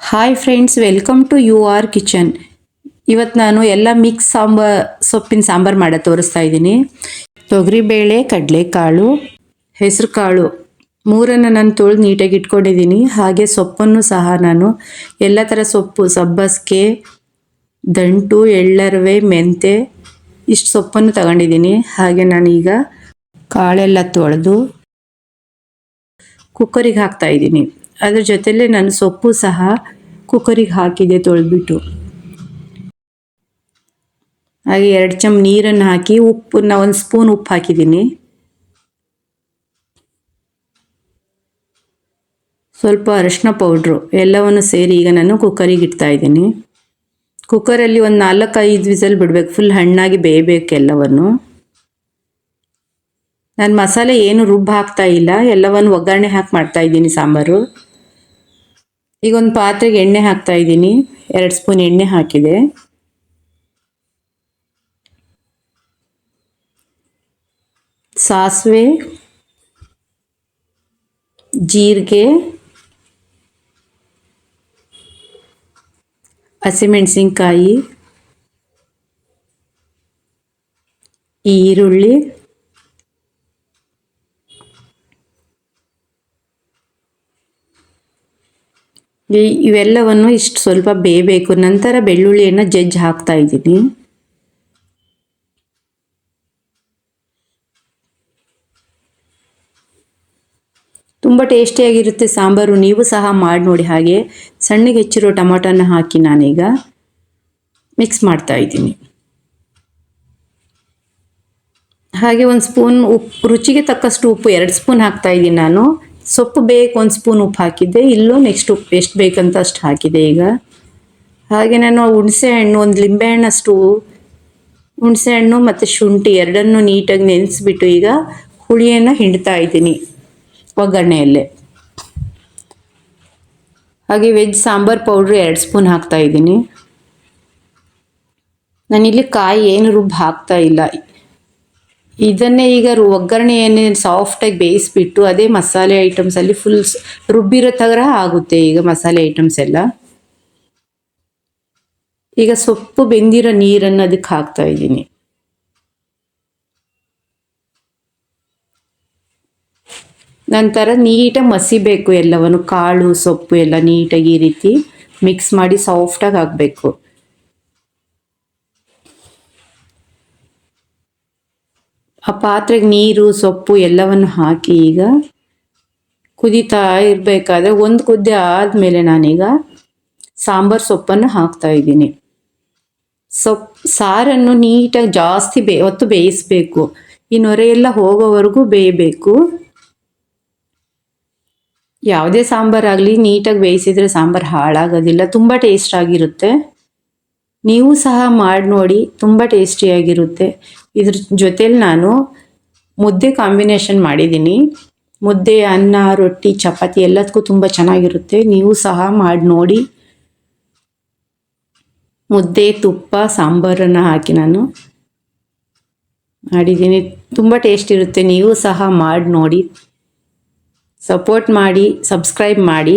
Hi friends welcome to you are kitchen ಇವತ್ತು ನಾನು ಎಲ್ಲ ಮಿಕ್ಸ್ ಸಾಂಬಾರ್, ಸೊಪ್ಪಿನ ಸಾಂಬಾರು ಮಾಡೋ ತೋರಿಸ್ತಾ ಇದ್ದೀನಿ. ತೊಗರಿಬೇಳೆ ಕಡಲೆಕಾಳು ಹೆಸರು ಕಾಳು ಮೂರನ್ನು ನಾನು ತೊಳೆದು ನೀಟಾಗಿ ಇಟ್ಕೊಂಡಿದ್ದೀನಿ. ಹಾಗೆ ಸೊಪ್ಪನ್ನು ಸಹ ನಾನು ಎಲ್ಲ ಥರ ಸೊಪ್ಪು, ಸಬ್ಬಸ್ಗೆ, ದಂಟು, ಎಳ್ಳರವೆ ಮೆಂತೆ ಇಷ್ಟು ಸೊಪ್ಪನ್ನು ತಗೊಂಡಿದ್ದೀನಿ. ಹಾಗೆ ನಾನೀಗ ಕಾಳೆಲ್ಲ ತೊಳೆದು ಕುಕ್ಕರಿಗೆ ಹಾಕ್ತಾ ಇದ್ದೀನಿ. ಅದ್ರ ಜೊತೆಲೇ ನಾನು ಸೊಪ್ಪು ಸಹ ಕುಕ್ಕರಿಗೆ ಹಾಕಿದೆ ತೊಳೆದ್ಬಿಟ್ಟು. ಹಾಗೆ ಎರಡು ಚಮ್ ನೀರನ್ನು ಹಾಕಿ ಉಪ್ಪನ್ನ ಒಂದು ಸ್ಪೂನ್ ಉಪ್ಪು ಹಾಕಿದ್ದೀನಿ. ಸ್ವಲ್ಪ ಅರಿಶಿನ ಪೌಡ್ರು ಎಲ್ಲವನ್ನು ಸೇರಿ ಈಗ ನಾನು ಕುಕ್ಕರಿಗೆ ಇಡ್ತಾ ಇದ್ದೀನಿ. ಕುಕ್ಕರಲ್ಲಿ ಒಂದು ನಾಲ್ಕೈದು ವಿಸಲ್ ಬಿಡಬೇಕು, ಫುಲ್ ಹಣ್ಣಾಗಿ ಬೇಯಬೇಕು ಎಲ್ಲವನ್ನು. ನಾನು ಮಸಾಲೆ ಏನು ರುಬ್ಬ ಹಾಕ್ತಾ ಇಲ್ಲ, ಎಲ್ಲವನ್ನು ಒಗ್ಗರಣೆ ಹಾಕಿ ಮಾಡ್ತಾ ಇದ್ದೀನಿ ಸಾಂಬಾರು. ಈಗ ಒಂದು ಪಾತ್ರೆಗೆ ಎಣ್ಣೆ ಹಾಕ್ತಾ ಇದ್ದೀನಿ. ಎರಡು ಸ್ಪೂನ್ ಎಣ್ಣೆ ಹಾಕಿದೆ. ಸಾಸಿವೆ ಜೀರಿಗೆ ಹಸಿಮೆಣಸಿನ್ಕಾಯಿ ಈರುಳ್ಳಿ. ಇವೆಲ್ಲವನ್ನು ಇಷ್ಟು ಸ್ವಲ್ಪ ಬೇಯಬೇಕು. ನಂತರ ಬೆಳ್ಳುಳ್ಳಿಯನ್ನು ಜಜ್ಜಿ ಹಾಕ್ತಾ ಇದ್ದೀನಿ. ತುಂಬ ಟೇಸ್ಟಿಯಾಗಿರುತ್ತೆ ಸಾಂಬಾರು. ನೀವು ಸಹ ಮಾಡಿ ನೋಡಿ ಹಾಗೆ. ಸಣ್ಣಗೆ ಹೆಚ್ಚಿರೋ ಟೊಮೊಟೊನ ಹಾಕಿ ನಾನೀಗ ಮಿಕ್ಸ್ ಮಾಡ್ತಾ ಇದ್ದೀನಿ. ಹಾಗೆ ಒಂದು ಸ್ಪೂನ್ ಉಪ್ಪು ರುಚಿಗೆ ತಕ್ಕಷ್ಟು ಉಪ್ಪು, ಎರಡು ಸ್ಪೂನ್ ಹಾಕ್ತಾ ಇದ್ದೀನಿ ನಾನು. ಸೊಪ್ಪು ಬೇಕು, ಒಂದು ಸ್ಪೂನ್ ಉಪ್ಪು ಹಾಕಿದ್ದೆ. ಇಲ್ಲೂ ನೆಕ್ಸ್ಟ್ ಉಪ್ಪು ಎಷ್ಟು ಬೇಕಂತ ಅಷ್ಟು ಹಾಕಿದೆ ಈಗ. ಹಾಗೆ ನಾನು ಹುಣಸೆ ಹಣ್ಣು, ಒಂದು ಲಿಂಬೆ ಹಣ್ಣಷ್ಟು, ಹುಣಸೆ ಹಣ್ಣು ಮತ್ತು ಶುಂಠಿ ಎರಡನ್ನೂ ನೀಟಾಗಿ ನೆನೆಸ್ಬಿಟ್ಟು ಈಗ ಹುಳಿಯನ್ನು ಹಿಂಡ್ತಾ ಇದ್ದೀನಿ ಒಗ್ಗರಣೆಯಲ್ಲೇ. ಹಾಗೆ ವೆಜ್ ಸಾಂಬಾರ್ ಪೌಡ್ರ್ ಎರಡು ಸ್ಪೂನ್ ಹಾಕ್ತಾ ಇದ್ದೀನಿ. ನಾನಿಲ್ಲಿ ಕಾಯಿ ಏನು ರುಬ್ಬ ಹಾಕ್ತಾ ಇಲ್ಲ. ಇದನ್ನೇ ಈಗ ಒಗ್ಗರಣೆಯನ್ನೇ ಸಾಫ್ಟಾಗಿ ಬೇಯಿಸ್ಬಿಟ್ಟು ಅದೇ ಮಸಾಲೆ ಐಟಮ್ಸಲ್ಲಿ ಫುಲ್ ರುಬ್ಬಿರೋ ಥರ ಆಗುತ್ತೆ ಈಗ ಮಸಾಲೆ ಐಟಮ್ಸ್ ಎಲ್ಲ. ಈಗ ಸೊಪ್ಪು ಬೆಂದಿರೋ ನೀರನ್ನು ಅದಕ್ಕೆ ಹಾಕ್ತಾ ಇದ್ದೀನಿ. ನಂತರ ನೀಟಾಗಿ ಮಸಿಬೇಕು ಎಲ್ಲವನ್ನು, ಕಾಳು, ಸೊಪ್ಪು ಎಲ್ಲ ನೀಟಾಗಿ ಈ ರೀತಿ ಮಿಕ್ಸ್ ಮಾಡಿ ಸಾಫ್ಟಾಗಿ ಹಾಕಬೇಕು. ಆ ಪಾತ್ರೆಗೆ ನೀರು, ಸೊಪ್ಪು ಎಲ್ಲವನ್ನು ಹಾಕಿ ಈಗ ಕುದಿತಾ ಇರಬೇಕಾದ್ರೆ ಒಂದು ಕುದ್ದೆ ಆದಮೇಲೆ ನಾನೀಗ ಸಾಂಬಾರು ಸೊಪ್ಪನ್ನು ಹಾಕ್ತಾ ಇದ್ದೀನಿ. ಸೊಪ್ಪು ಸಾರನ್ನು ನೀಟಾಗಿ ಜಾಸ್ತಿ ಬೇ, ಹೊತ್ತು ಬೇಯಿಸಬೇಕು. ಈ ನೊರೆ ಎಲ್ಲ ಹೋಗೋವರೆಗೂ ಬೇಯಬೇಕು. ಯಾವುದೇ ಸಾಂಬಾರಾಗಲಿ, ನೀಟಾಗಿ ಬೇಯಿಸಿದರೆ ಸಾಂಬಾರು ಹಾಳಾಗೋದಿಲ್ಲ. ತುಂಬ ಟೇಸ್ಟ್ ಆಗಿರುತ್ತೆ. ನೀವು ಸಹ ಮಾಡಿ ನೋಡಿ, ತುಂಬ ಟೇಸ್ಟಿಯಾಗಿರುತ್ತೆ. ಇದ್ರ ಜೊತೇಲಿ ನಾನು ಮುದ್ದೆ ಕಾಂಬಿನೇಷನ್ ಮಾಡಿದ್ದೀನಿ. ಮುದ್ದೆ, ಅನ್ನ, ರೊಟ್ಟಿ, ಚಪಾತಿ ಎಲ್ಲದಕ್ಕೂ ತುಂಬ ಚೆನ್ನಾಗಿರುತ್ತೆ. ನೀವು ಸಹ ಮಾಡಿ ನೋಡಿ. ಮುದ್ದೆ, ತುಪ್ಪ, ಸಾಂಬಾರನ್ನು ಹಾಕಿ ನಾನು ಮಾಡಿದ್ದೀನಿ. ತುಂಬ ಟೇಸ್ಟ್ ಇರುತ್ತೆ. ನೀವು ಸಹ ಮಾಡಿ ನೋಡಿ. ಸಪೋರ್ಟ್ ಮಾಡಿ, ಸಬ್ಸ್ಕ್ರೈಬ್ ಮಾಡಿ.